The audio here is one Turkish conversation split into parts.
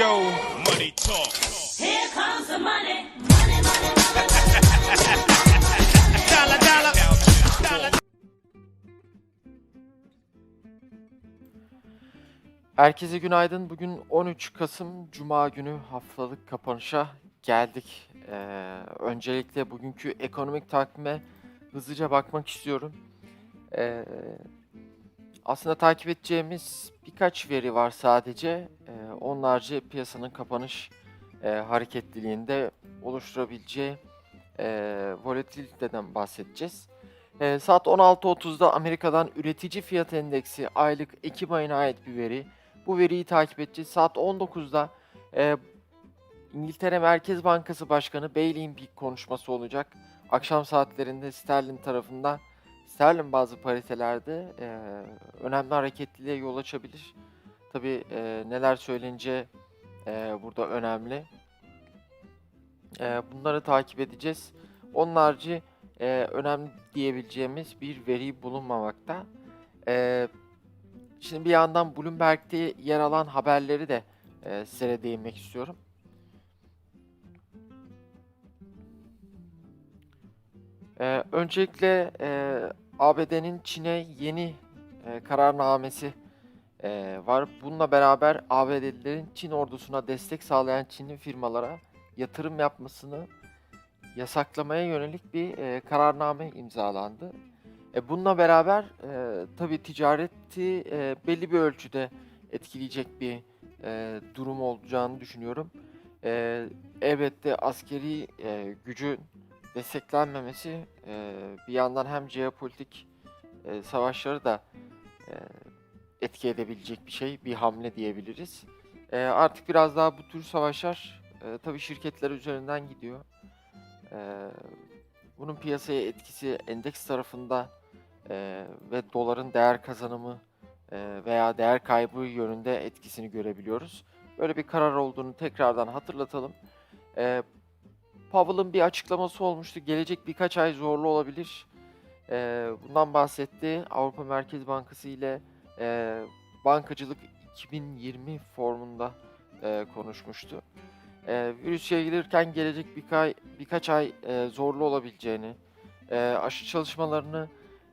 Go. Money talk. Here comes the money. Money, money, money. Dollar, dollar. Dollar. Herkese günaydın. Bugün 13 Kasım Cuma günü haftalık kapanışa geldik. Ee, öncelikle bugünkü ekonomik takvime hızlıca bakmak istiyorum. Ee, aslında takip edeceğimiz birkaç veri var sadece. Onlarca piyasanın kapanış e, hareketliliğinde oluşturabileceği e, volatiliteden bahsedeceğiz. Ee, saat 16.30'da Amerika'dan üretici fiyat endeksi aylık Ekim ayına ait bir veri. Bu veriyi takip edeceğiz. Saat 19'da e, İngiltere Merkez Bankası Başkanı Bailey'in bir konuşması olacak. Akşam saatlerinde sterlin tarafında sterlin bazı paritelerde e, önemli hareketliliğe yol açabilir. Tabi neler söyleneceği e, burada önemli. E, bunları takip edeceğiz. Onun harici e, önemli diyebileceğimiz bir veri bulunmamakta. E, Şimdi bir yandan Bloomberg'de yer alan haberleri de e, size değinmek istiyorum. E, öncelikle e, ABD'nin Çin'e yeni e, kararnamesi e, var. Bununla beraber ABD'lilerin Çin ordusuna destek sağlayan Çinli firmalara yatırım yapmasını yasaklamaya yönelik bir e, kararname imzalandı. E, bununla beraber e, tabii ticareti e, belli bir ölçüde etkileyecek bir e, durum olacağını düşünüyorum. E, elbette askeri e, gücün desteklenmemesi e, bir yandan hem jeopolitik e, savaşları da e, etki edebilecek bir şey, bir hamle diyebiliriz. E, artık biraz daha bu tür savaşlar e, tabii şirketler üzerinden gidiyor. E, bunun piyasaya etkisi endeks tarafında e, ve doların değer kazanımı e, veya değer kaybı yönünde etkisini görebiliyoruz. Böyle bir karar olduğunu tekrardan hatırlatalım. E, Powell'ın bir açıklaması olmuştu. Gelecek birkaç ay zorlu olabilir. E, bundan bahsetti. Avrupa Merkez Bankası ile e, bankacılık 2020 formunda e, konuşmuştu. E, virüs yayılırken gelecek birkaç, birkaç ay e, zorlu olabileceğini, e, aşı çalışmalarını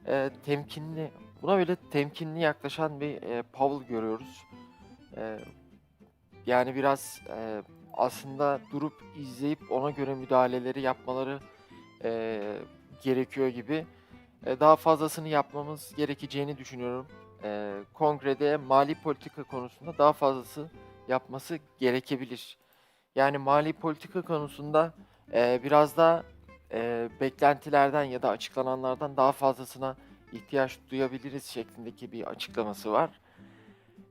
e, temkinli, buna bile temkinli yaklaşan bir e, Powell görüyoruz. E, yani biraz e, aslında durup izleyip ona göre müdahaleleri yapmaları e, gerekiyor gibi. E, daha fazlasını yapmamız gerekeceğini düşünüyorum. E, kongrede mali politika konusunda daha fazlası yapması gerekebilir. Yani mali politika konusunda e, biraz daha e, beklentilerden ya da açıklananlardan daha fazlasına ihtiyaç duyabiliriz şeklindeki bir açıklaması var.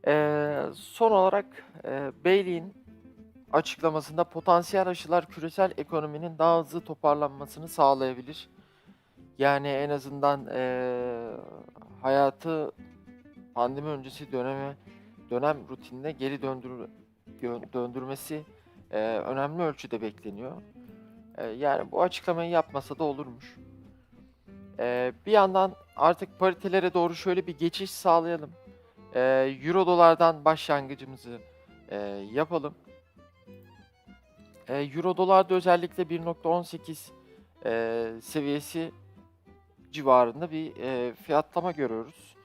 E, son olarak e, Bailey'in açıklamasında potansiyel aşılar küresel ekonominin daha hızlı toparlanmasını sağlayabilir. Yani en azından e, hayatı pandemi öncesi döneme dönem rutinine geri döndür, döndürmesi e, önemli ölçüde bekleniyor. E, yani bu açıklamayı yapmasa da olurmuş. E, bir yandan artık paritelere doğru şöyle bir geçiş sağlayalım. E, Euro dolardan başlangıcımızı e, yapalım. E, Euro dolarda özellikle 1.18 e, seviyesi civarında bir e, fiyatlama görüyoruz.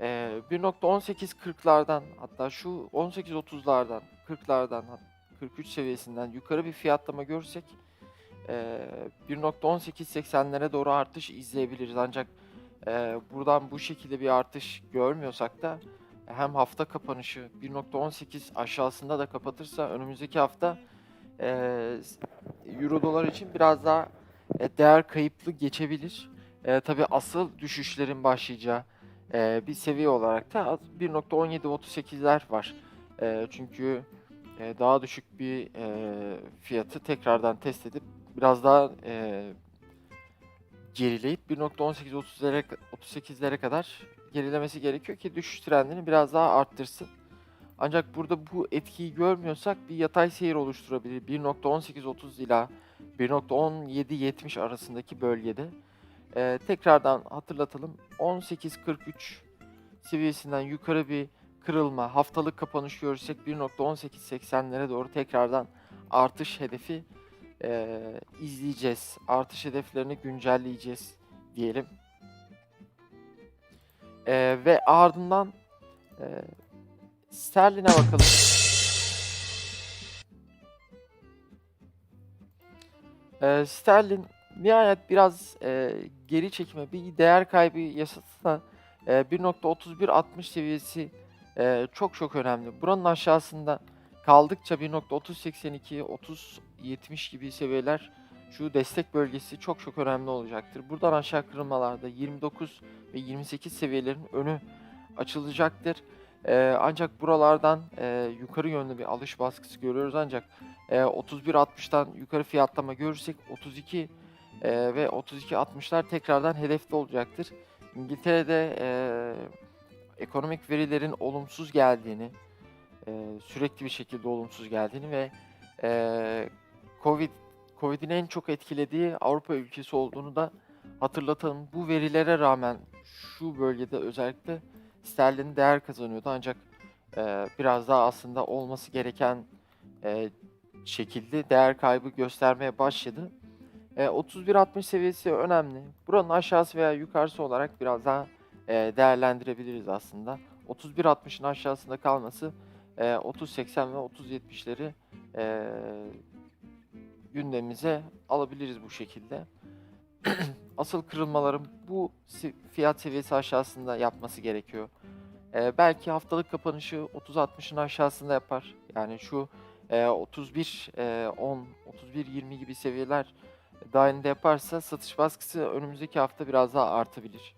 E, 1.18.40'lardan hatta şu 18.30'lardan 40'lardan 43 seviyesinden yukarı bir fiyatlama görsek e, 1.1880'lere doğru artış izleyebiliriz. Ancak e, buradan bu şekilde bir artış görmüyorsak da hem hafta kapanışı 1.18 aşağısında da kapatırsa önümüzdeki hafta e, Euro dolar için biraz daha e, değer kayıplı geçebilir. E, tabii asıl düşüşlerin başlayacağı e, bir seviye olarak da 1.1738'ler var. E, çünkü e, daha düşük bir e, fiyatı tekrardan test edip biraz daha e, gerileyip 1.18-30'lere 38'lere kadar gerilemesi gerekiyor ki düşüş trendini biraz daha arttırsın. Ancak burada bu etkiyi görmüyorsak bir yatay seyir oluşturabilir. 1.18-30 ila 1.17-70 arasındaki bölgede. E, tekrardan hatırlatalım. 18.43 seviyesinden yukarı bir kırılma, haftalık kapanış görürsek 1.1880'lere doğru tekrardan artış hedefi e, izleyeceğiz. Artış hedeflerini güncelleyeceğiz diyelim. E, ve ardından e, sterline bakalım. E, sterlin nihayet biraz e, geri çekime, bir değer kaybı yaşasa da e, 1.3160 seviyesi e, çok çok önemli. Buranın aşağısında kaldıkça 1.3082, 3070 gibi seviyeler şu destek bölgesi çok çok önemli olacaktır. Buradan aşağı kırılmalarda 29 ve 28 seviyelerin önü açılacaktır. E, ancak buralardan e, yukarı yönlü bir alış baskısı görüyoruz ancak e, 31.60'tan yukarı fiyatlama görürsek 32 e, ve 32.60'lar tekrardan hedefte olacaktır. İngiltere'de e, ekonomik verilerin olumsuz geldiğini, e, sürekli bir şekilde olumsuz geldiğini ve e, Covid Covid'in en çok etkilediği Avrupa ülkesi olduğunu da hatırlatalım. Bu verilere rağmen şu bölgede özellikle sterlin değer kazanıyordu ancak e, biraz daha aslında olması gereken e, şekilde değer kaybı göstermeye başladı. E, 31.60 seviyesi önemli. Buranın aşağısı veya yukarısı olarak biraz daha e, değerlendirebiliriz aslında. 31.60'ın aşağısında kalması e, 30.80 ve 30.70'leri e, gündemimize alabiliriz bu şekilde. Asıl kırılmaların bu fiyat seviyesi aşağısında yapması gerekiyor. E, belki haftalık kapanışı 30.60'ın aşağısında yapar. Yani şu e, 31 e, 10 31 20 gibi seviyeler dahilinde yaparsa satış baskısı önümüzdeki hafta biraz daha artabilir.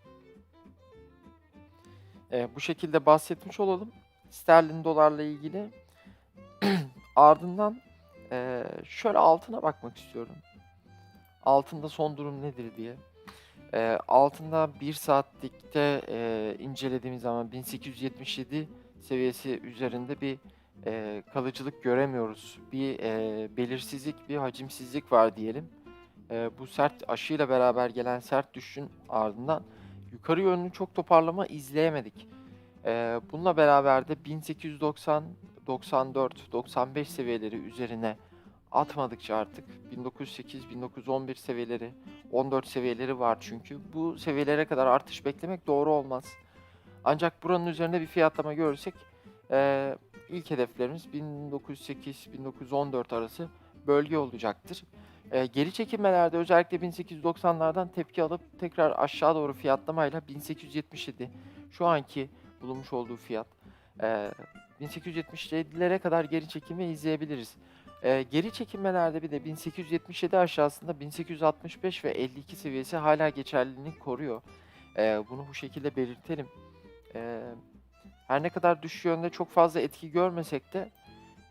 E, bu şekilde bahsetmiş olalım. Sterlin dolarla ilgili. Ardından e, şöyle altına bakmak istiyorum. Altında son durum nedir diye. E, altında 1 saatlikte e, incelediğimiz zaman 1877 seviyesi üzerinde bir e, kalıcılık göremiyoruz. Bir e, belirsizlik, bir hacimsizlik var diyelim. E, bu sert aşıyla beraber gelen sert düşüşün ardından yukarı yönlü çok toparlama izleyemedik. E, bununla beraber de 1890, 94, 95 seviyeleri üzerine atmadıkça artık 1908, 1911 seviyeleri, 14 seviyeleri var çünkü. Bu seviyelere kadar artış beklemek doğru olmaz. Ancak buranın üzerinde bir fiyatlama görürsek e, ilk hedeflerimiz 1908-1914 arası bölge olacaktır. E, geri çekilmelerde özellikle 1890'lardan tepki alıp tekrar aşağı doğru fiyatlamayla 1877 şu anki bulunmuş olduğu fiyat e, 1877'lere kadar geri çekilme izleyebiliriz. E, geri çekilmelerde bir de 1877 aşağısında 1865 ve 52 seviyesi hala geçerliliğini koruyor. E, bunu bu şekilde belirtelim. E, her ne kadar düşüş yönde çok fazla etki görmesek de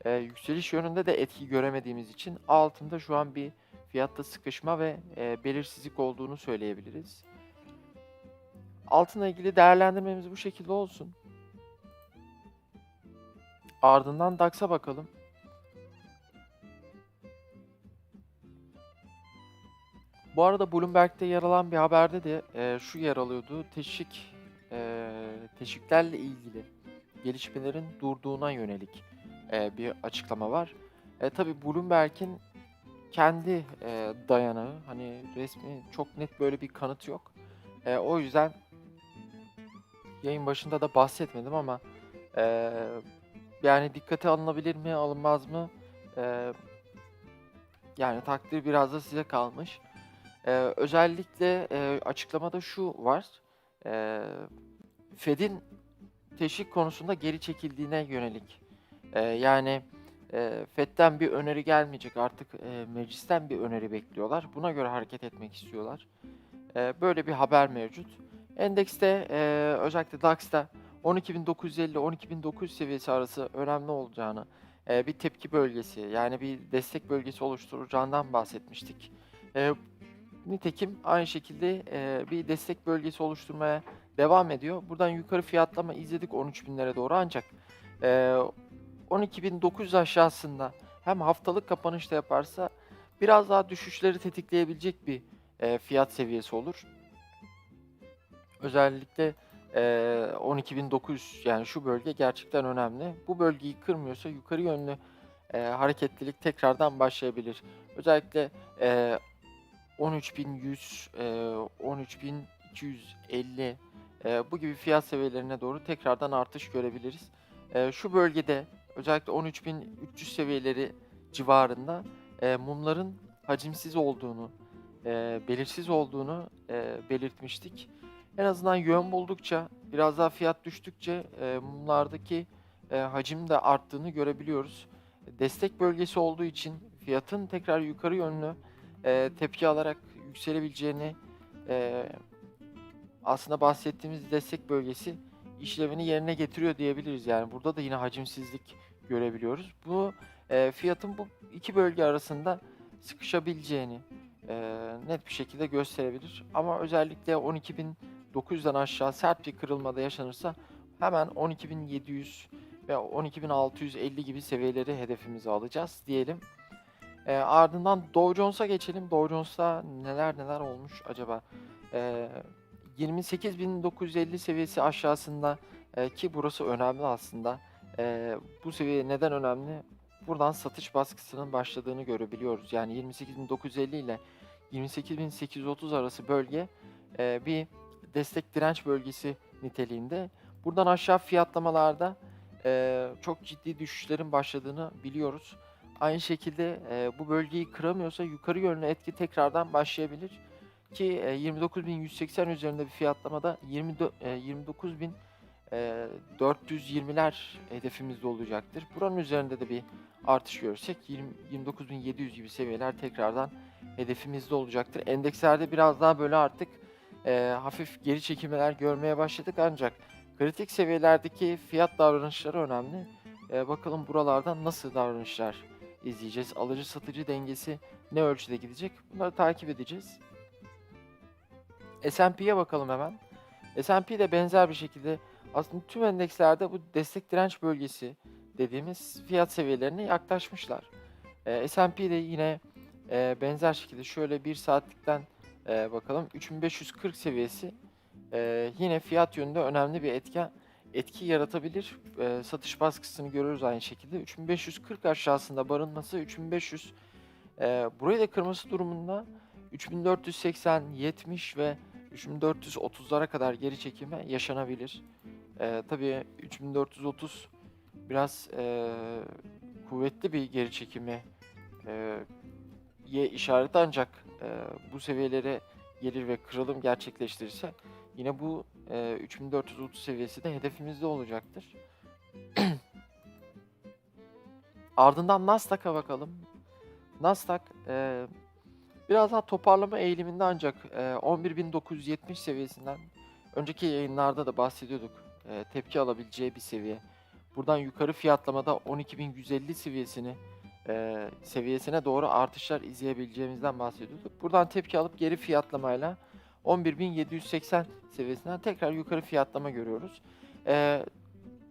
e, yükseliş yönünde de etki göremediğimiz için altında şu an bir fiyatta sıkışma ve e, belirsizlik olduğunu söyleyebiliriz. Altına ilgili değerlendirmemiz bu şekilde olsun. Ardından DAX'a bakalım. Bu arada Bloomberg'de yer alan bir haberde de e, şu yer alıyordu. Teşvik e, teşviklerle ilgili gelişmelerin durduğuna yönelik e, bir açıklama var. E, Tabi Bloomberg'in kendi e, dayanağı hani resmi çok net böyle bir kanıt yok. E, o yüzden yayın başında da bahsetmedim ama e, yani dikkate alınabilir mi alınmaz mı? E, yani takdir biraz da size kalmış. E, özellikle e, açıklamada şu var. E, Fed'in teşvik konusunda geri çekildiğine yönelik. E, yani e, FED'den bir öneri gelmeyecek artık e, meclisten bir öneri bekliyorlar. Buna göre hareket etmek istiyorlar. E, böyle bir haber mevcut. Endekste e, özellikle DAX'ta 12.950-12.900 seviyesi arası önemli olacağını, e, bir tepki bölgesi yani bir destek bölgesi oluşturacağından bahsetmiştik. E, nitekim aynı şekilde e, bir destek bölgesi oluşturmaya devam ediyor. Buradan yukarı fiyatlama izledik 13.000'lere doğru ancak 12.900 aşağısında hem haftalık kapanışta yaparsa biraz daha düşüşleri tetikleyebilecek bir e, fiyat seviyesi olur. Özellikle e, 12.900 yani şu bölge gerçekten önemli. Bu bölgeyi kırmıyorsa yukarı yönlü e, hareketlilik tekrardan başlayabilir. Özellikle e, 13.100, e, 13.250 e, bu gibi fiyat seviyelerine doğru tekrardan artış görebiliriz. E, şu bölgede özellikle 13.300 seviyeleri civarında e, mumların hacimsiz olduğunu, e, belirsiz olduğunu e, belirtmiştik. En azından yön buldukça, biraz daha fiyat düştükçe e, mumlardaki e, hacim de arttığını görebiliyoruz. Destek bölgesi olduğu için fiyatın tekrar yukarı yönlü e, tepki alarak yükselebileceğini e, aslında bahsettiğimiz destek bölgesi işlevini yerine getiriyor diyebiliriz. Yani burada da yine hacimsizlik görebiliyoruz. Bu e, fiyatın bu iki bölge arasında sıkışabileceğini e, net bir şekilde gösterebilir. Ama özellikle 12.900'den aşağı sert bir kırılmada yaşanırsa hemen 12.700 ve 12.650 gibi seviyeleri hedefimize alacağız diyelim. E, ardından Dow Jones'a geçelim. Dow Jones'ta neler neler olmuş acaba? E, 28.950 seviyesi aşağısında e, ki burası önemli aslında. E, bu seviye neden önemli? Buradan satış baskısının başladığını görebiliyoruz. Yani 28.950 ile 28.830 arası bölge e, bir destek direnç bölgesi niteliğinde. Buradan aşağı fiyatlamalarda e, çok ciddi düşüşlerin başladığını biliyoruz. Aynı şekilde e, bu bölgeyi kıramıyorsa yukarı yönlü etki tekrardan başlayabilir. Ki e, 29.180 üzerinde bir fiyatlamada 24, e, 29.000 e, 420'ler hedefimizde olacaktır. Buranın üzerinde de bir artış görürsek 20 29.700 gibi seviyeler tekrardan hedefimizde olacaktır. Endekslerde biraz daha böyle artık e, hafif geri çekilmeler görmeye başladık ancak kritik seviyelerdeki fiyat davranışları önemli. E, bakalım buralardan nasıl davranışlar izleyeceğiz. Alıcı satıcı dengesi ne ölçüde gidecek? Bunları takip edeceğiz. S&P'ye bakalım hemen. S&P de benzer bir şekilde aslında tüm endekslerde bu destek direnç bölgesi dediğimiz fiyat seviyelerine yaklaşmışlar. Ee, S&P de yine e, benzer şekilde şöyle bir saatlikten e, bakalım 3540 seviyesi e, yine fiyat yönünde önemli bir etken etki yaratabilir. E, satış baskısını görüyoruz aynı şekilde. 3540 aşağısında barınması 3500 e, burayı da kırması durumunda 3480, 70 ve 3430'lara kadar geri çekilme yaşanabilir. Ee, tabii 3430 biraz e, kuvvetli bir geri çekimi e, ye işaret ancak e, bu seviyelere gelir ve kırılım gerçekleştirirse yine bu e, 3430 seviyesi de hedefimizde olacaktır. Ardından Nasdaq'a bakalım. Nasdaq e, biraz daha toparlama eğiliminde ancak e, 11.970 seviyesinden önceki yayınlarda da bahsediyorduk. E, tepki alabileceği bir seviye. Buradan yukarı fiyatlamada 12.150 seviyesini e, seviyesine doğru artışlar izleyebileceğimizden bahsediyorduk. Buradan tepki alıp geri fiyatlamayla 11.780 seviyesinden tekrar yukarı fiyatlama görüyoruz. E,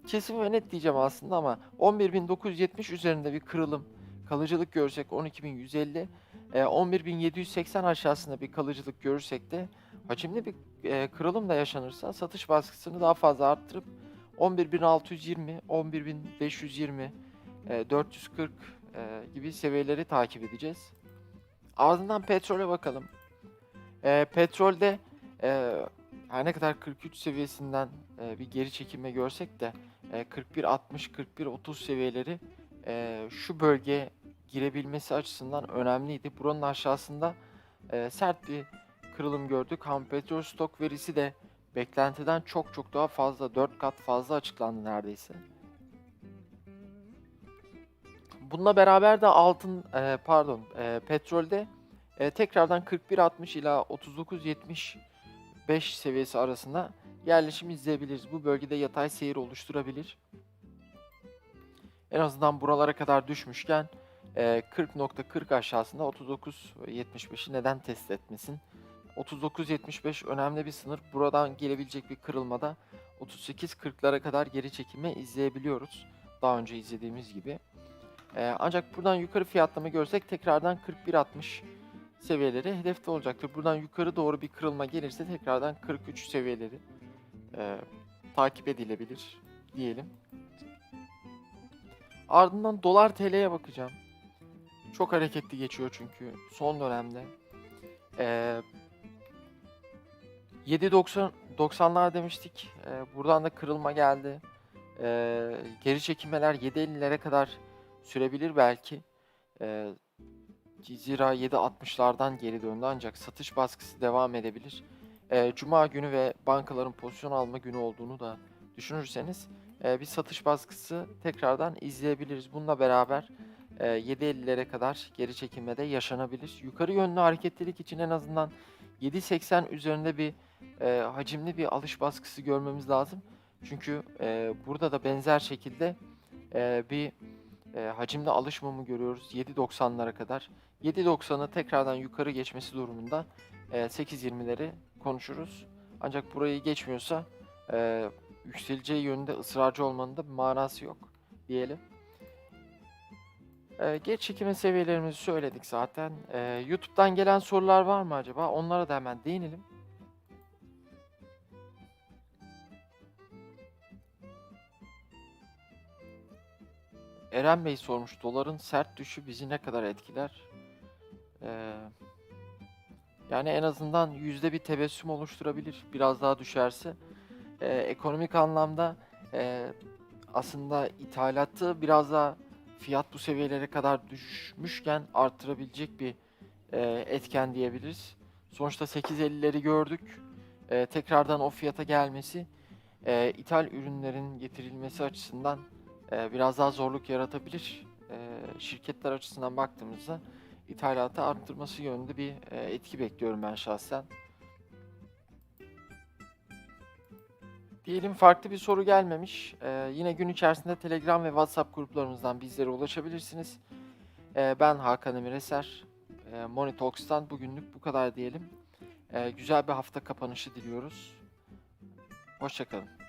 kesin ve net diyeceğim aslında ama 11.970 üzerinde bir kırılım, kalıcılık görsek 12.150, e, 11.780 aşağısında bir kalıcılık görürsek de hacimli bir e, kırılım da yaşanırsa satış baskısını daha fazla arttırıp 11.620, 11.520, e, 440 e, gibi seviyeleri takip edeceğiz. Ardından petrole bakalım. E, petrolde e, her ne kadar 43 seviyesinden e, bir geri çekilme görsek de e, 41-60-41-30 seviyeleri e, şu bölge girebilmesi açısından önemliydi. Buranın aşağısında e, sert bir kırılım gördük. Ham petrol stok verisi de beklentiden çok çok daha fazla, 4 kat fazla açıklandı neredeyse. Bununla beraber de altın, e, pardon, e, petrolde e, tekrardan 41.60 ila 39.75 seviyesi arasında yerleşim izleyebiliriz. Bu bölgede yatay seyir oluşturabilir. En azından buralara kadar düşmüşken e, 40.40 aşağısında 39.75'i neden test etmesin? 39.75 önemli bir sınır. Buradan gelebilecek bir kırılmada 38.40'lara kadar geri çekilme izleyebiliyoruz. Daha önce izlediğimiz gibi. Ee, ancak buradan yukarı fiyatlama görsek tekrardan 41.60 seviyeleri hedefte olacaktır. Buradan yukarı doğru bir kırılma gelirse tekrardan 43 seviyeleri e, takip edilebilir diyelim. Ardından dolar TL'ye bakacağım. Çok hareketli geçiyor çünkü son dönemde. Ee, 7.90 90'lar demiştik. Ee, buradan da kırılma geldi. Ee, geri çekilmeler 7.50'lere kadar sürebilir belki. Ee, zira 7.60'lardan geri döndü ancak satış baskısı devam edebilir. Ee, Cuma günü ve bankaların pozisyon alma günü olduğunu da düşünürseniz e, bir satış baskısı tekrardan izleyebiliriz. Bununla beraber e, 7.50'lere kadar geri çekilmede yaşanabilir. Yukarı yönlü hareketlilik için en azından 7.80 üzerinde bir e, hacimli bir alış baskısı görmemiz lazım. Çünkü e, burada da benzer şekilde e, bir e, hacimli alış mumu görüyoruz 7.90'lara kadar. 7.90'ı tekrardan yukarı geçmesi durumunda e, 8.20'leri konuşuruz. Ancak burayı geçmiyorsa e, yükseleceği yönünde ısrarcı olmanın da manası yok diyelim. E, geri çekilme seviyelerimizi söyledik zaten. E, YouTube'dan gelen sorular var mı acaba? Onlara da hemen değinelim. Eren Bey sormuş. Doların sert düşüşü bizi ne kadar etkiler? Ee, yani en azından yüzde bir tebessüm oluşturabilir. Biraz daha düşerse. Ee, ekonomik anlamda e, aslında ithalatı biraz daha fiyat bu seviyelere kadar düşmüşken arttırabilecek bir e, etken diyebiliriz. Sonuçta 8.50'leri gördük. E, tekrardan o fiyata gelmesi e, ithal ürünlerin getirilmesi açısından e, biraz daha zorluk yaratabilir. E, şirketler açısından baktığımızda ithalatı arttırması yönünde bir e, etki bekliyorum ben şahsen. Diyelim farklı bir soru gelmemiş. E, yine gün içerisinde Telegram ve WhatsApp gruplarımızdan bizlere ulaşabilirsiniz. Ben Hakan Emir Eser. E, Money Talks'tan bugünlük bu kadar diyelim. Güzel bir hafta kapanışı diliyoruz. Hoşçakalın.